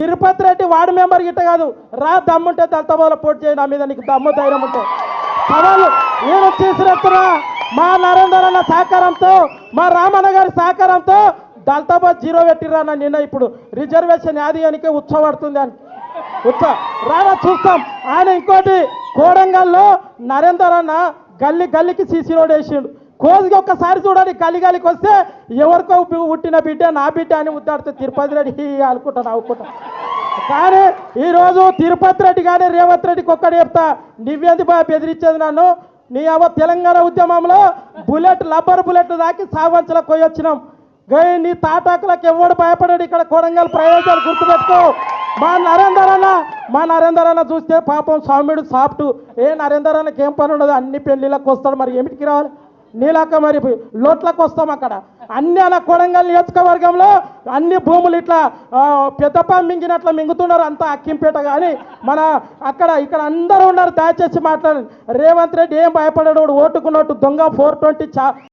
Tirupati Reddy ward member గిట్ట కాదు. రా దమ్ముంటే దళితబాల పోటీ చేయి నా మీద నీకు దమ్ము ధైర్యం ఉంటే. సవాలు నేను చేసినట్టున్నా మా నరేందర్ అన్న సహకారంతో మా రామన్న గారి సహకారంతో దళితాబాద్ జీరో పెట్టిరా నిన్న ఇప్పుడు. రిజర్వేషన్ యాదియానికే ఉత్సవడుతుంది అని. ఉత్స రానా చూస్తాం. ఆయన ఇంకోటి కోడంగల్లో నరేందర్ అన్న గల్లి గల్లికి సీసీ రోడ్ వేసిండు. కోదికి ఒక్కసారి చూడండి కలిగాలికి వస్తే ఎవరికో పుట్టిన బిడ్డ నా బిడ్డ అని ముద్దాడితే తిరుపతి రెడ్డి అనుకుంటా నవ్వుకుంటా కానీ ఈరోజు తిరుపతి రెడ్డి కానీ రేవంత్ రెడ్డికి ఒక్కటి చెప్తా నువ్వేంది బాగా బెదిరించేది నన్ను? నీ అవ తెలంగాణ ఉద్యమంలో బుల్లెట్ రబ్బర్ బుల్లెట్ దాకి సావంచలకు పోయి వచ్చినాం. గై నీ తాటాకులకు ఎవడు భయపడాడు? ఇక్కడ కొడంగల్ ప్రయోజనాలు గుర్తుపెట్టుకో. మా నరేందర్ అన్న మా నరేందర్ అన్న చూస్తే పాపం స్వామిడు సాఫ్ట్. ఏ నరేందర్ అన్నకి ఏం పని ఉండదు? అన్ని పెళ్ళిళ్ళకి వస్తాడు మరి ఏమిటికి రావాలి? నీలాక మరి లోట్లకు వస్తాం అక్కడ అన్ని అలా కొడంగల్ నియోజకవర్గంలో అన్ని భూములు ఇట్లా ఆ, పెద్దపా మింగినట్లు మింగుతున్నారు అంతా అక్కింపేట కానీ మన అక్కడ ఇక్కడ అందరూ ఉన్నారు దయచేసి మాట్లాడండి. రేవంత్ రెడ్డి ఏం భయపడాడు ఓటుకున్నట్టు దొంగ ఫోర్ ట్వంటీ చా